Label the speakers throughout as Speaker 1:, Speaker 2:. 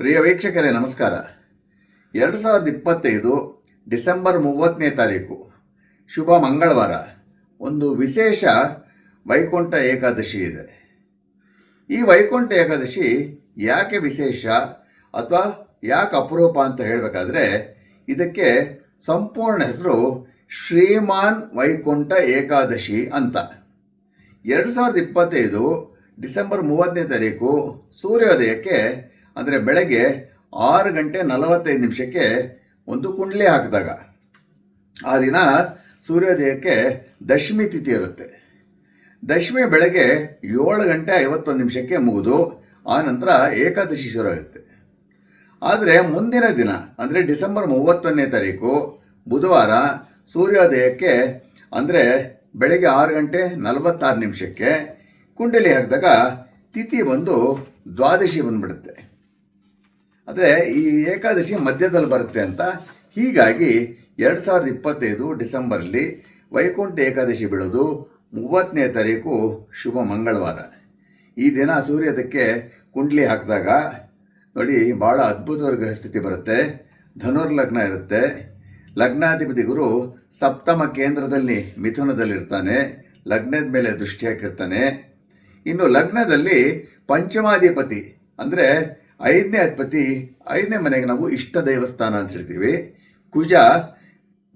Speaker 1: ಪ್ರಿಯ ವೀಕ್ಷಕರೇ, ನಮಸ್ಕಾರ. ಎರಡು ಸಾವಿರದ ಇಪ್ಪತ್ತೈದು ಡಿಸೆಂಬರ್ ಮೂವತ್ತನೇ ತಾರೀಕು, ಶುಭ ಮಂಗಳವಾರ. ಒಂದು ವಿಶೇಷ ವೈಕುಂಠ ಏಕಾದಶಿ ಇದೆ. ಈ ವೈಕುಂಠ ಏಕಾದಶಿ ಯಾಕೆ ವಿಶೇಷ ಅಥವಾ ಯಾಕೆ ಅಪರೂಪ ಅಂತ ಹೇಳಬೇಕಾದ್ರೆ, ಇದಕ್ಕೆ ಸಂಪೂರ್ಣ ಹೆಸರು ಶ್ರೀಮಾನ್ ವೈಕುಂಠ ಏಕಾದಶಿ ಅಂತ. ಎರಡು ಸಾವಿರದ ಇಪ್ಪತ್ತೈದು ಡಿಸೆಂಬರ್ ಮೂವತ್ತನೇ ತಾರೀಕು ಸೂರ್ಯೋದಯಕ್ಕೆ ಅಂದರೆ ಬೆಳಗ್ಗೆ ಆರು ಗಂಟೆ ನಲವತ್ತೈದು ನಿಮಿಷಕ್ಕೆ ಒಂದು ಕುಂಡ್ಲಿ ಹಾಕಿದಾಗ ಆ ದಿನ ಸೂರ್ಯೋದಯಕ್ಕೆ ದಶಮಿ ತಿಥಿ ಇರುತ್ತೆ. ದಶಮಿ ಬೆಳಗ್ಗೆ ಏಳು ಗಂಟೆ ಐವತ್ತೊಂದು ನಿಮಿಷಕ್ಕೆ ಮುಗಿದು ಆ ನಂತರ ಏಕಾದಶಿ ಶುರು ಆಗುತ್ತೆ ಆದರೆ ಮುಂದಿನ ದಿನ, ಅಂದರೆ ಡಿಸೆಂಬರ್ ಮೂವತ್ತೊಂದನೇ ತಾರೀಕು, ಬುಧವಾರ ಸೂರ್ಯೋದಯಕ್ಕೆ, ಅಂದರೆ ಬೆಳಗ್ಗೆ ಆರು ಗಂಟೆ ನಲವತ್ತಾರು ನಿಮಿಷಕ್ಕೆ ಕುಂಡಲಿ ಹಾಕಿದಾಗ ತಿಥಿ ಬಂದು ದ್ವಾದಶಿ ಬಂದ್ಬಿಡುತ್ತೆ. ಆದರೆ ಈ ಏಕಾದಶಿ ಮಧ್ಯದಲ್ಲಿ ಬರುತ್ತೆ ಅಂತ. ಹೀಗಾಗಿ ಎರಡು ಸಾವಿರದ ಇಪ್ಪತ್ತೈದು ಡಿಸೆಂಬರಲ್ಲಿ ವೈಕುಂಠ ಏಕಾದಶಿ ಬೀಳೋದು ಮೂವತ್ತನೇ ತಾರೀಕು ಶುಭ ಮಂಗಳವಾರ. ಈ ದಿನ ಸೂರ್ಯದಕ್ಕೆ ಕುಂಡ್ಲಿ ಹಾಕಿದಾಗ ನೋಡಿ ಭಾಳ ಅದ್ಭುತ ವರ್ಗ ಸ್ಥಿತಿ ಬರುತ್ತೆ. ಧನುರ್ಲಗ್ನ ಇರುತ್ತೆ. ಲಗ್ನಾಧಿಪತಿ ಗುರು ಸಪ್ತಮ ಕೇಂದ್ರದಲ್ಲಿ ಮಿಥುನದಲ್ಲಿರ್ತಾನೆ. ಲಗ್ನದ ಮೇಲೆ ದೃಷ್ಟಿ ಹಾಕಿರ್ತಾನೆ. ಇನ್ನು ಲಗ್ನದಲ್ಲಿ ಪಂಚಮಾಧಿಪತಿ ಅಂದರೆ ಐದನೇ ಅಧಿಪತಿ, ಐದನೇ ಮನೆಗೆ ನಾವು ಇಷ್ಟ ದೇವಸ್ಥಾನ ಅಂತ ಹೇಳ್ತೀವಿ. ಕುಜ,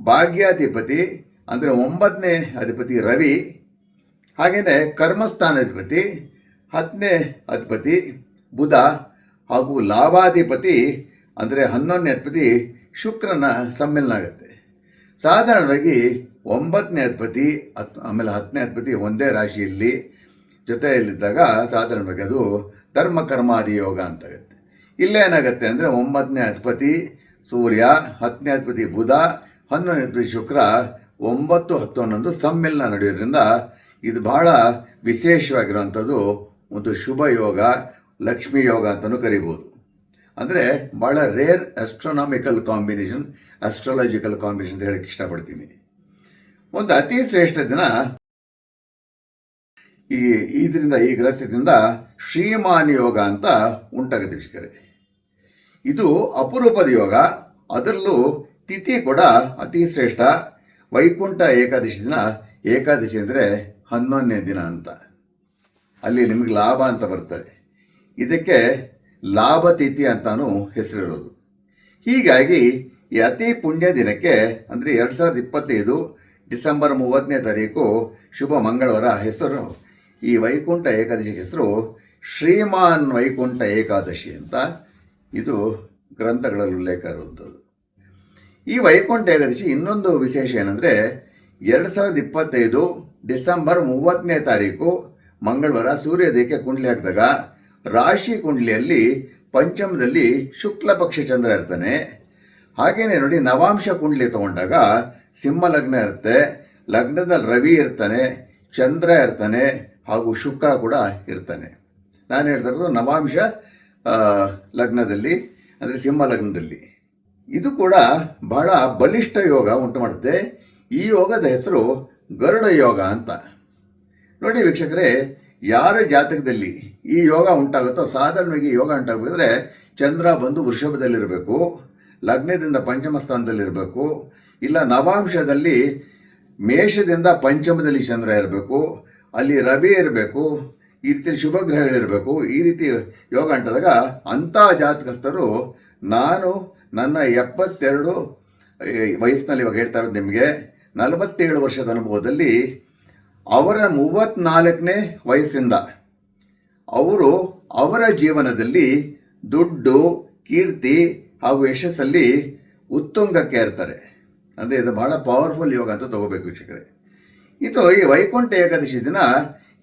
Speaker 1: ಭಾಗ್ಯಾಧಿಪತಿ, ಅಂದರೆ ಒಂಬತ್ತನೇ ಅಧಿಪತಿ ರವಿ ಹಾಗೆಯೇ ಕರ್ಮಸ್ಥಾನಾಧಿಪತಿ ಹತ್ತನೇ ಅಧಿಪತಿ ಬುಧ, ಹಾಗೂ ಲಾಭಾಧಿಪತಿ, ಅಂದರೆ ಹನ್ನೊಂದನೇ ಅಧಿಪತಿ ಶುಕ್ರನ ಸಮ್ಮಿಲನ ಆಗುತ್ತೆ. ಸಾಧಾರಣವಾಗಿ ಒಂಬತ್ತನೇ ಅಧಿಪತಿ, ಹತ್, ಆಮೇಲೆ ಹತ್ತನೇ ಅಧಿಪತಿ ಒಂದೇ ರಾಶಿಯಲ್ಲಿ ಜೊತೆಯಲ್ಲಿದ್ದಾಗ ಸಾಧಾರಣವಾಗಿ ಅದು ಧರ್ಮ ಕರ್ಮಾದಿ ಯೋಗ ಅಂತಾಗುತ್ತೆ ಇಲ್ಲೇನಾಗುತ್ತೆ ಅಂದರೆ ಒಂಬತ್ತನೇ ಅಧಿಪತಿ ಸೂರ್ಯ, ಹತ್ತನೇ ಅಧಿಪತಿ ಬುಧ, ಹನ್ನೊಂದನೇ ಅಧಿಪತಿ ಶುಕ್ರ, ಒಂಬತ್ತು ಹತ್ತೊನ್ನೊಂದು ಸಮ್ಮಿಲನ ನಡೆಯೋದ್ರಿಂದ ಇದು ಬಹಳ ವಿಶೇಷವಾಗಿರುವಂಥದ್ದು ಒಂದು ಶುಭ ಯೋಗ, ಲಕ್ಷ್ಮಿ ಯೋಗ ಅಂತಲೂ ಕರಿಬೋದು. ಅಂದರೆ ಭಾಳ rare astronomical combination astrological combination ಅಂತ ಹೇಳಕ್ಕೆ ಇಷ್ಟಪಡ್ತೀನಿ. ಒಂದು ಅತಿ ಶ್ರೇಷ್ಠ ದಿನ ಈ, ಇದರಿಂದ, ಈ ಗ್ರಹಸ್ಥಿತಿಯಿಂದ ಶ್ರೀಮಾನ್ ಯೋಗ ಅಂತ ಉಂಟಾಗುತ್ತೆ ವೀಕ್ಷಕರೇ. ಇದು ಅಪರೂಪದ ಯೋಗ. ಅದರಲ್ಲೂ ತಿಥಿ ಕೂಡ ಅತಿ ಶ್ರೇಷ್ಠ. ವೈಕುಂಠ ಏಕಾದಶಿ ದಿನ, ಏಕಾದಶಿ ಅಂದರೆ ಹನ್ನೊಂದನೇ ದಿನ ಅಂತ. ಅಲ್ಲಿ ನಿಮಗೆ ಲಾಭ ಅಂತ ಬರ್ತದೆ. ಇದಕ್ಕೆ ಲಾಭ ತಿಥಿ ಅಂತಾನು ಹೆಸರಿರೋದು ಹೀಗಾಗಿ ಈ ಅತಿ ಪುಣ್ಯ ದಿನಕ್ಕೆ ಅಂದರೆ ಎರಡು ಸಾವಿರದ ಇಪ್ಪತ್ತೈದು ಡಿಸೆಂಬರ್ ಮೂವತ್ತನೇ ತಾರೀಕು ಶುಭ ಮಂಗಳವಾರ ಹೆಸರು. ಈ ವೈಕುಂಠ ಏಕಾದಶಿ ಹೆಸರು ಶ್ರೀಮಾನ್ ವೈಕುಂಠ ಏಕಾದಶಿ ಅಂತ. ಇದು ಗ್ರಂಥಗಳಲ್ಲಿ ಉಲ್ಲೇಖ ಇರುವಂಥದ್ದು. ಈ ವೈಕುಂಠ ಏಕಾದಶಿ ಇನ್ನೊಂದು ವಿಶೇಷ ಏನಂದರೆ ಎರಡು ಸಾವಿರದ ಇಪ್ಪತ್ತೈದು ಡಿಸೆಂಬರ್ ಮೂವತ್ತನೇ ತಾರೀಕು ಮಂಗಳವಾರ ಸೂರ್ಯೋದಯಕ್ಕೆ ಕುಂಡ್ಲಿ ಹಾಕಿದಾಗ ರಾಶಿ ಕುಂಡ್ಲಿಯಲ್ಲಿ ಪಂಚಮದಲ್ಲಿ ಶುಕ್ಲ ಪಕ್ಷ ಚಂದ್ರ ಇರ್ತಾನೆ. ಹಾಗೆಯೇ ನೋಡಿ ನವಾಂಶ ಕುಂಡ್ಲಿ ತಗೊಂಡಾಗ ಸಿಂಹ ಲಗ್ನ ಇರುತ್ತೆ, ಲಗ್ನದಲ್ಲಿ ರವಿ ಇರ್ತಾನೆ, ಚಂದ್ರ ಇರ್ತಾನೆ ಹಾಗೂ ಶುಕ್ರ ಕೂಡ ಇರ್ತಾನೆ. ನಾನು ಹೇಳ್ತಾ ಇರೋದು ನವಾಂಶ ಲಗ್ನದಲ್ಲಿ, ಅಂದರೆ ಸಿಂಹ ಲಗ್ನದಲ್ಲಿ. ಇದು ಕೂಡ ಬಹಳ ಬಲಿಷ್ಠ ಯೋಗ ಉಂಟು ಮಾಡುತ್ತೆ. ಈ ಯೋಗದ ಹೆಸರು ಗರುಡ ಯೋಗ ಅಂತ. ನೋಡಿ ವೀಕ್ಷಕರೇ, ಯಾರ ಜಾತಕದಲ್ಲಿ ಈ ಯೋಗ ಉಂಟಾಗುತ್ತೋ, ಸಾಧಾರಣವಾಗಿ ಯೋಗ ಉಂಟಾಗಬೇಕಾದ್ರೆ ಚಂದ್ರ ಬಂದು ವೃಷಭದಲ್ಲಿರಬೇಕು, ಲಗ್ನದಿಂದ ಪಂಚಮ ಸ್ಥಾನದಲ್ಲಿರಬೇಕು, ಇಲ್ಲ ನವಾಂಶದಲ್ಲಿ ಮೇಷದಿಂದ ಪಂಚಮದಲ್ಲಿ ಚಂದ್ರ ಇರಬೇಕು, ಅಲ್ಲಿ ರವಿ ಇರಬೇಕು ಈ ರೀತಿಯಲ್ಲಿ ಶುಭ ಗ್ರಹಗಳಿರಬೇಕು ಈ ರೀತಿ ಯೋಗ ಅಂಟಾದಾಗ ಅಂಥ ಜಾತಕಸ್ಥರು ನಾನು ನನ್ನ ಎಪ್ಪತ್ತೆರಡು ವಯಸ್ಸಿನಲ್ಲಿ ಇವಾಗ ಹೇಳ್ತಾ ಇರೋದು ನಿಮಗೆ, ನಲವತ್ತೇಳು ವರ್ಷದ ಅನುಭವದಲ್ಲಿ ಅವರ ಮೂವತ್ತ್ನಾಲ್ಕನೇ ವಯಸ್ಸಿಂದ ಅವರು ಅವರ ಜೀವನದಲ್ಲಿ ದುಡ್ಡು, ಕೀರ್ತಿ ಹಾಗೂ ಯಶಸ್ಸಲ್ಲಿ ಉತ್ತುಂಗಕ್ಕೆ ಇರ್ತಾರೆ ಅಂದರೆ ಇದು ಬಹಳ ಪವರ್ಫುಲ್ ಯೋಗ ಅಂತ ತಗೋಬೇಕು ವೀಕ್ಷಕರೇ. ಇದು ಈ ವೈಕುಂಠ ಏಕಾದಶಿ ದಿನ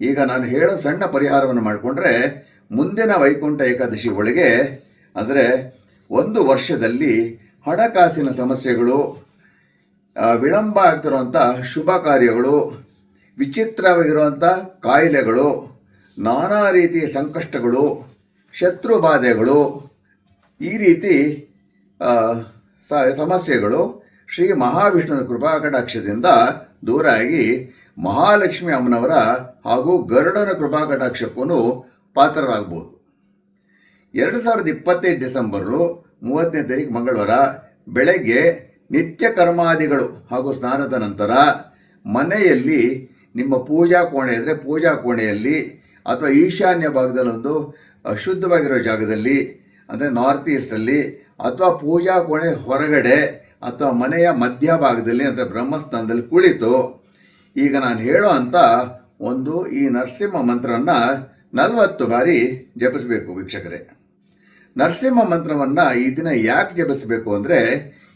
Speaker 1: ಈಗ ನಾನು ಹೇಳೋ ಸಣ್ಣ ಪರಿಹಾರವನ್ನು ಮಾಡಿಕೊಂಡ್ರೆ ಮುಂದಿನ ವೈಕುಂಠ ಏಕಾದಶಿ ಒಳಗೆ, ಅಂದರೆ ಒಂದು ವರ್ಷದಲ್ಲಿ ಹಣಕಾಸಿನ ಸಮಸ್ಯೆಗಳು ವಿಳಂಬ ಆಗ್ತಿರುವಂಥ ಶುಭ ಕಾರ್ಯಗಳು ವಿಚಿತ್ರವಾಗಿರುವಂಥ ಕಾಯಿಲೆಗಳು, ನಾನಾ ರೀತಿಯ ಸಂಕಷ್ಟಗಳು, ಶತ್ರು ಬಾಧೆಗಳು, ಈ ರೀತಿ ಸಮಸ್ಯೆಗಳು ಶ್ರೀ ಮಹಾವಿಷ್ಣುವಿನ ಕೃಪಾ ಕಟಾಕ್ಷದಿಂದ ದೂರ ಆಗಿ ಮಹಾಲಕ್ಷ್ಮಿ ಅಮ್ಮನವರ ಹಾಗೂ ಗರುಡನ ಕೃಪಾ ಪಾತ್ರರಾಗಬಹುದು ಎರಡು ಸಾವಿರದ ಇಪ್ಪತ್ತೈದು ಡಿಸೆಂಬರು ಮೂವತ್ತನೇ ತಾರೀಕು ಮಂಗಳವಾರ ಬೆಳಗ್ಗೆ ನಿತ್ಯ ಕರ್ಮಾದಿಗಳು ಹಾಗೂ ಸ್ನಾನದ ನಂತರ ಮನೆಯಲ್ಲಿ ನಿಮ್ಮ ಪೂಜಾ ಕೋಣೆ ಅಂದರೆ ಪೂಜಾ ಕೋಣೆಯಲ್ಲಿ ಅಥವಾ ಈಶಾನ್ಯ ಭಾಗದಲ್ಲೊಂದು ಅಶುದ್ಧವಾಗಿರೋ ಜಾಗದಲ್ಲಿ ಅಂದರೆ ನಾರ್ತ್ ಈಸ್ಟಲ್ಲಿ ಅಥವಾ ಪೂಜಾ ಕೋಣೆ ಹೊರಗಡೆ ಅಥವಾ ಮನೆಯ ಮಧ್ಯಭಾಗದಲ್ಲಿ ಅಂದರೆ ಬ್ರಹ್ಮಸ್ಥಾನದಲ್ಲಿ ಕುಳಿತು ಈಗ ನಾನು ಹೇಳೋ ಅಂತ ಒಂದು ಈ ನರಸಿಂಹ ಮಂತ್ರವನ್ನು ನಲವತ್ತು ಬಾರಿ ಜಪಿಸಬೇಕು ವೀಕ್ಷಕರೇ. ನರಸಿಂಹ ಮಂತ್ರವನ್ನು ಈ ದಿನ ಯಾಕೆ ಜಪಿಸಬೇಕು ಅಂದರೆ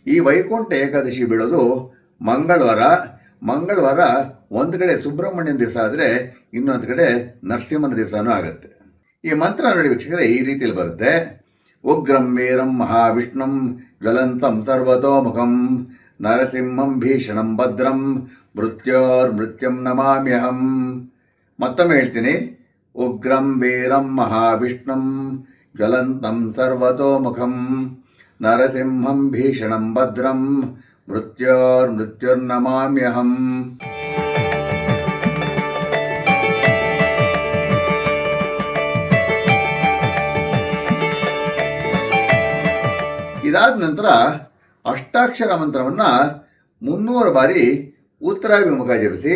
Speaker 1: ಈ ವೈಕುಂಠ ಏಕಾದಶಿ ಬೀಳೋದು ಮಂಗಳವಾರ. ಮಂಗಳವಾರ ಒಂದು ಕಡೆ ಸುಬ್ರಹ್ಮಣ್ಯನ ದಿವಸ ಆದರೆ ಇನ್ನೊಂದು ಕಡೆ ನರಸಿಂಹನ ದಿವಸನೂ ಆಗುತ್ತೆ. ಈ ಮಂತ್ರ ನೋಡಿ ವೀಕ್ಷಕರೇ, ಈ ರೀತಿಯಲ್ಲಿ ಬರುತ್ತೆ. ಉಗ್ರಂ ಮೇರಂ ಮಹಾವಿಷ್ಣುಂ ಜ್ವಲಂತಂ ಸರ್ವತೋಮುಖಂ ನರಸಿಂಹಂ ಭೀಷಣಂ ಭದ್ರಂ ಮೃತ್ಯೋರ್ಮೃತ್ಯಂ ನಮಾಮ್ಯಹಂ ಮತ್ತೊಮ್ಮೆ ಹೇಳ್ತೀನಿ ಉಗ್ರಂ ವೀರಂ ಮಹಾವಿಷ್ಣುಂ ಜ್ವಲಂತಂ ಸರ್ವತೋಮುಖಂ ನರಸಿಂಹಂ ಭೀಷಣಂ ಭದ್ರಂ ಮೃತ್ಯೋರ್ಮೃತ್ಯುರ್ನಮಾಮ್ಯಹಂ ಇದಾದ ನಂತರ ಅಷ್ಟಾಕ್ಷರ ಮಂತ್ರವನ್ನು ಮುನ್ನೂರು ಬಾರಿ ಉತ್ತರಾಭಿಮುಖ ಜಪಿಸಿ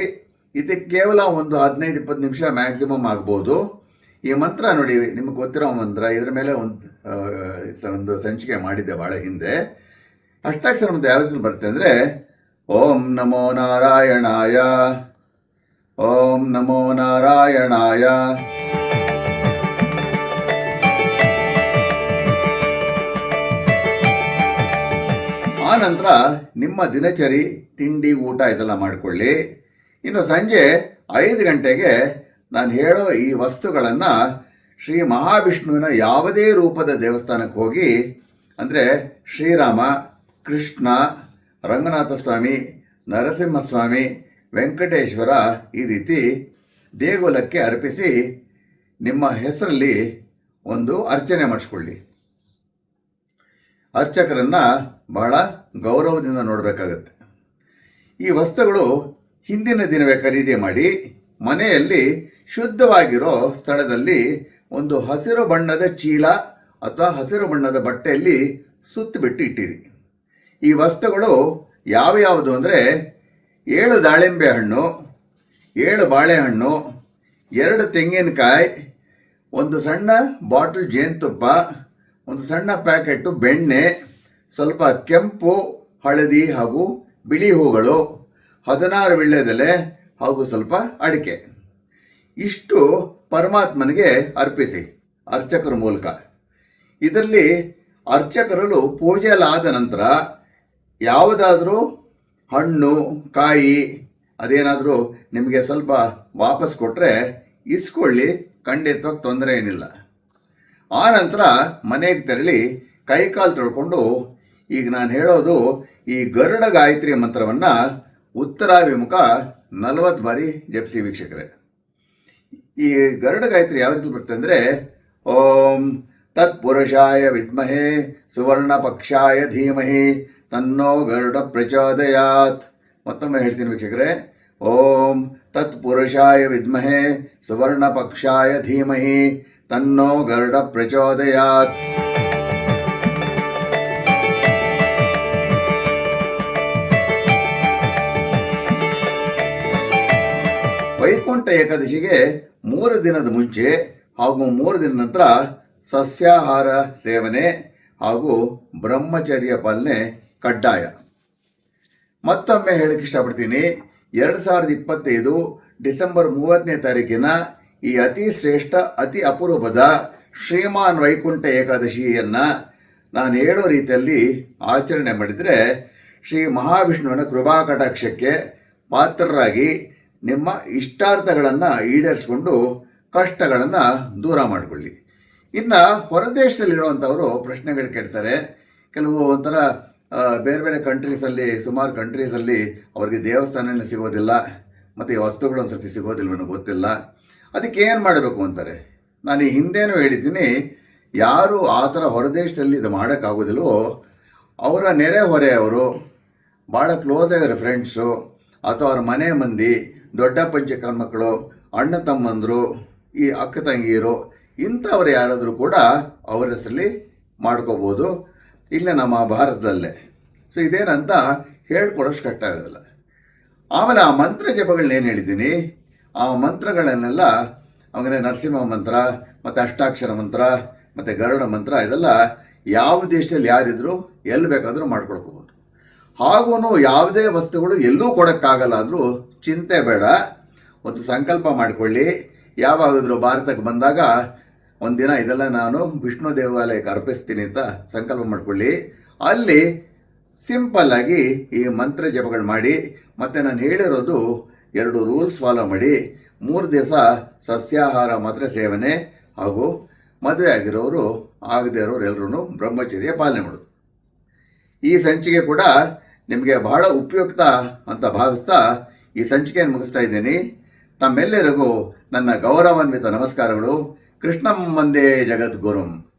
Speaker 1: ಇದು ಕೇವಲ ಒಂದು ಹದಿನೈದು, ಇಪ್ಪತ್ತು ನಿಮಿಷ ಮ್ಯಾಕ್ಸಿಮಮ್ ಆಗ್ಬೋದು. ಈ ಮಂತ್ರ ನೋಡಿ, ನಿಮಗೆ ಗೊತ್ತಿರೋ ಮಂತ್ರ, ಇದರ ಮೇಲೆ ಒಂದು ಸಂಚಿಕೆ ಮಾಡಿದ್ದೆ ಭಾಳ ಹಿಂದೆ. ಅಷ್ಟಾಕ್ಷರ ಮಂತ್ರ ಯಾವ ರೀತಿ ಬರುತ್ತೆ ಅಂದರೆ, ಓಂ ನಮೋ ನಾರಾಯಣಾಯ, ಓಂ ನಮೋ ನಾರಾಯಣಾಯ. ಆ ನಂತರ ನಿಮ್ಮ ದಿನಚರಿ, ತಿಂಡಿ, ಊಟ ಇದೆಲ್ಲ ಮಾಡಿಕೊಳ್ಳಿ. ಇನ್ನು ಸಂಜೆ ಐದು ಗಂಟೆಗೆ ನಾನು ಹೇಳೋ ಈ ವಸ್ತುಗಳನ್ನು ಶ್ರೀ ಮಹಾವಿಷ್ಣುವಿನ ಯಾವುದೇ ರೂಪದ ದೇವಸ್ಥಾನಕ್ಕೆ ಹೋಗಿ, ಅಂದರೆ ಶ್ರೀರಾಮ, ಕೃಷ್ಣ, ರಂಗನಾಥ ಸ್ವಾಮಿ, ನರಸಿಂಹಸ್ವಾಮಿ, ವೆಂಕಟೇಶ್ವರ ಈ ರೀತಿ ದೇಗುಲಕ್ಕೆ ಅರ್ಪಿಸಿ ನಿಮ್ಮ ಹೆಸರಲ್ಲಿ ಒಂದು ಅರ್ಚನೆ ಮಾಡಿಸ್ಕೊಳ್ಳಿ. ಅರ್ಚಕರನ್ನು ಬಹಳ ಗೌರವದಿಂದ ನೋಡಬೇಕಾಗತ್ತೆ. ಈ ವಸ್ತುಗಳು ಹಿಂದಿನ ದಿನವೇ ಖರೀದಿ ಮಾಡಿ ಮನೆಯಲ್ಲಿ ಶುದ್ಧವಾಗಿರೋ ಸ್ಥಳದಲ್ಲಿ ಒಂದು ಹಸಿರು ಬಣ್ಣದ ಚೀಲ ಅಥವಾ ಹಸಿರು ಬಣ್ಣದ ಬಟ್ಟೆಯಲ್ಲಿ ಸುತ್ತಿಬಿಟ್ಟು ಇಟ್ಟಿರಿ. ಈ ವಸ್ತುಗಳು ಯಾವ ಯಾವುದು ಅಂದರೆ ಏಳು ದಾಳಿಂಬೆ ಹಣ್ಣು, ಏಳು ಬಾಳೆಹಣ್ಣು, ಎರಡು ತೆಂಗಿನಕಾಯಿ, ಒಂದು ಸಣ್ಣ ಬಾಟಲ್ ಜೇನುತುಪ್ಪ, ಒಂದು ಸಣ್ಣ ಪ್ಯಾಕೆಟು ಬೆಣ್ಣೆ ಸ್ವಲ್ಪ ಕೆಂಪು, ಹಳದಿ ಹಾಗೂ ಬಿಳಿ ಹೂಗಳು ಹದಿನಾರು ವಿಳ್ಳೆದೆಲೆ ಹಾಗೂ ಸ್ವಲ್ಪ ಅಡಿಕೆ. ಇಷ್ಟು ಪರಮಾತ್ಮನಿಗೆ ಅರ್ಪಿಸಿ, ಅರ್ಚಕರ ಮೂಲಕ. ಇದರಲ್ಲಿ ಅರ್ಚಕರಲು ಪೂಜೆ ಆದ ನಂತರ ಯಾವುದಾದರೂ ಹಣ್ಣು, ಕಾಯಿ, ಅದೇನಾದರೂ ನಿಮಗೆ ಸ್ವಲ್ಪ ವಾಪಸ್ ಕೊಟ್ಟರೆ ಇಸ್ಕೊಳ್ಳಿ, ಖಂಡಿತವಾಗಿ ತೊಂದರೆ ಏನಿಲ್ಲ. ಆ ನಂತರ ಮನೆಗೆ ತೆರಳಿ ಕೈಕಾಲು ತೊಳ್ಕೊಂಡು ಈಗ ನಾನು ಹೇಳೋದು ಈ ಗರುಡ ಗಾಯತ್ರಿ ಮಂತ್ರವನ್ನು ಉತ್ತರಾಭಿಮುಖ ನಲವತ್ತು ಬಾರಿ ಜಪಿಸಿ ವೀಕ್ಷಕರೇ. ಈ ಗರುಡ ಗಾಯತ್ರಿ ಯಾವ ರೀತಿ ಬರುತ್ತೆ ಅಂದರೆ, ಓಂ ತತ್ಪುರುಷಾಯ ವಿದ್ಮಹೇ ಸುವರ್ಣ ಪಕ್ಷಾಯ ಧೀಮಹಿ ತನ್ನೋ ಗರುಡ ಪ್ರಚೋದಯಾತ್. ಮತ್ತೊಮ್ಮೆ ಹೇಳ್ತೀನಿ ವೀಕ್ಷಕರೇ, ಓಂ ತತ್ಪುರುಷಾಯ ವಿದ್ಮಹೇ ಸುವರ್ಣ ಪಕ್ಷಾಯ ಧೀಮಹಿ ತನ್ನೋ ಗರುಡ ಪ್ರಚೋದಯಾತ್. ಏಕಾದಶಿಗೆ ಮೂರು ದಿನದ ಮುಂಚೆ ಹಾಗೂ ಮೂರು ದಿನ ನಂತರ ಸಸ್ಯಾಹಾರ ಸೇವನೆ ಹಾಗೂ ಬ್ರಹ್ಮಚರ್ಯ ಪಾಲನೆ ಕಡ್ಡಾಯ. ಮತ್ತೊಮ್ಮೆ ಹೇಳಕ್ಕೆ ಇಷ್ಟಪಡ್ತೀನಿ, ಎರಡು ಸಾವಿರದ ಇಪ್ಪತ್ತೈದು ಡಿಸೆಂಬರ್ ಮೂವತ್ತನೇ ತಾರೀಕಿನ ಈ ಅತಿ ಶ್ರೇಷ್ಠ, ಅತಿ ಅಪರೂಪದ ಶ್ರೀಮಾನ್ ವೈಕುಂಠ ಏಕಾದಶಿಯನ್ನು ನಾನು ಹೇಳೋ ರೀತಿಯಲ್ಲಿ ಆಚರಣೆ ಮಾಡಿದರೆ ಶ್ರೀ ಮಹಾವಿಷ್ಣುವಿನ ಕೃಪಾ ಕಟಾಕ್ಷಕ್ಕೆ ಪಾತ್ರರಾಗಿ ನಿಮ್ಮ ಇಷ್ಟಾರ್ಥಗಳನ್ನು ಈಡೇರಿಸ್ಕೊಂಡು ಕಷ್ಟಗಳನ್ನು ದೂರ ಮಾಡಿಕೊಳ್ಳಿ. ಇನ್ನು ಹೊರದೇಶದಲ್ಲಿರುವಂಥವರು ಪ್ರಶ್ನೆಗಳು ಕೇಳ್ತಾರೆ. ಕೆಲವು ಒಂಥರ ಬೇರೆ ಬೇರೆ ಕಂಟ್ರೀಸಲ್ಲಿ ಸುಮಾರು ಕಂಟ್ರೀಸಲ್ಲಿ ಅವರಿಗೆ ದೇವಸ್ಥಾನನೇ ಸಿಗೋದಿಲ್ಲ, ಮತ್ತು ಈ ವಸ್ತುಗಳು ಒಂದು ಸರ್ತಿ ಸಿಗೋದಿಲ್ಲ ನನಗೆ ಗೊತ್ತಿಲ್ಲ. ಅದಕ್ಕೆ ಏನು ಮಾಡಬೇಕು ಅಂತಾರೆ? ನಾನು ಈ ಹಿಂದೇನೂ ಹೇಳಿದ್ದೀನಿ, ಯಾರು ಆ ಥರ ಹೊರದೇಶದಲ್ಲಿ ಇದು ಮಾಡೋಕ್ಕಾಗೋದಿಲ್ವೋ, ಅವರ ನೆರೆ ಹೊರೆಯವರು ಭಾಳ ಕ್ಲೋಸ್ ಆಗಿರೋ ಫ್ರೆಂಡ್ಸು ಅಥವಾ ಅವರ ಮನೆ ಮಂದಿ ದೊಡ್ಡ ಪಂಚಕರ್ಮಕ್ಕಳು ಅಣ್ಣ ತಮ್ಮಂದರು, ಈ ಅಕ್ಕ ತಂಗಿಯರು, ಇಂಥವ್ರು ಯಾರಾದರೂ ಕೂಡ ಅವರ ಹೆಸರಲ್ಲಿ ಮಾಡ್ಕೋಬೋದು. ಇಲ್ಲೇ ನಮ್ಮ ಭಾರತದಲ್ಲೇ. ಸೊ ಇದೇನಂತ ಹೇಳ್ಕೊಡೋಷ್ಟು ಕಷ್ಟ ಆಗೋದಿಲ್ಲ. ಆಮೇಲೆ ಆ ಮಂತ್ರ ಜಪಗಳನ್ನ ಏನು ಹೇಳಿದ್ದೀನಿ? ಆ ಮಂತ್ರಗಳನ್ನೆಲ್ಲ ಅಂದರೆ ನರಸಿಂಹ ಮಂತ್ರ, ಮತ್ತು ಅಷ್ಟಾಕ್ಷರ ಮಂತ್ರ, ಮತ್ತು ಗರುಡ ಮಂತ್ರ, ಇದೆಲ್ಲ ಯಾವ ದೇಶದಲ್ಲಿ ಯಾರಿದ್ರು ಎಲ್ಲಿ ಬೇಕಾದರೂ ಮಾಡ್ಕೊಳ್ಕೋಬೋದು ಹಾಗೂ ಯಾವುದೇ ವಸ್ತುಗಳು ಎಲ್ಲೂ ಕೊಡೋಕ್ಕಾಗಲ್ಲ ಅಂದರೂ ಚಿಂತೆ ಬೇಡ. ಒಂದು ಸಂಕಲ್ಪ ಮಾಡಿಕೊಳ್ಳಿ. ಯಾವಾಗಾದರೂ ಭಾರತಕ್ಕೆ ಬಂದಾಗ ಒಂದಿನ ಇದೆಲ್ಲ ನಾನು ವಿಷ್ಣು ದೇವಾಲಯಕ್ಕೆ ಅರ್ಪಿಸ್ತೀನಿ ಅಂತ ಸಂಕಲ್ಪ ಮಾಡಿಕೊಳ್ಳಿ. ಅಲ್ಲಿ ಸಿಂಪಲ್ ಆಗಿ ಈ ಮಂತ್ರ ಜಪಗಳು ಮಾಡಿ, ಮತ್ತು ನಾನು ಹೇಳಿರೋದು ಎರಡು ರೂಲ್ಸ್ ಫಾಲೋ ಮಾಡಿ. ಮೂರು ದಿವಸ ಸಸ್ಯಾಹಾರ ಮಾತ್ರ ಸೇವನೆ, ಹಾಗೂ ಮದುವೆ ಆಗಿರೋರು, ಆಗದೇ ಇರೋರು ಎಲ್ಲರೂ ಬ್ರಹ್ಮಚರ್ಯ ಪಾಲನೆ ಮಾಡೋದು. ಈ ಸಂಚಿಕೆ ಕೂಡ ನಿಮಗೆ ಬಹಳ ಉಪಯುಕ್ತ ಅಂತ ಭಾವಿಸ್ತಾ ಈ ಸಂಚಿಕೆಯನ್ನು ಮುಗಿಸ್ತಾ ಇದ್ದೀನಿ. ತಮ್ಮೆಲ್ಲರಿಗೂ ನನ್ನ ಗೌರವಾನ್ವಿತ ನಮಸ್ಕಾರಗಳು. ಕೃಷ್ಣಂ ಒಂದೇ ಜಗದ್ಗುರುಂ.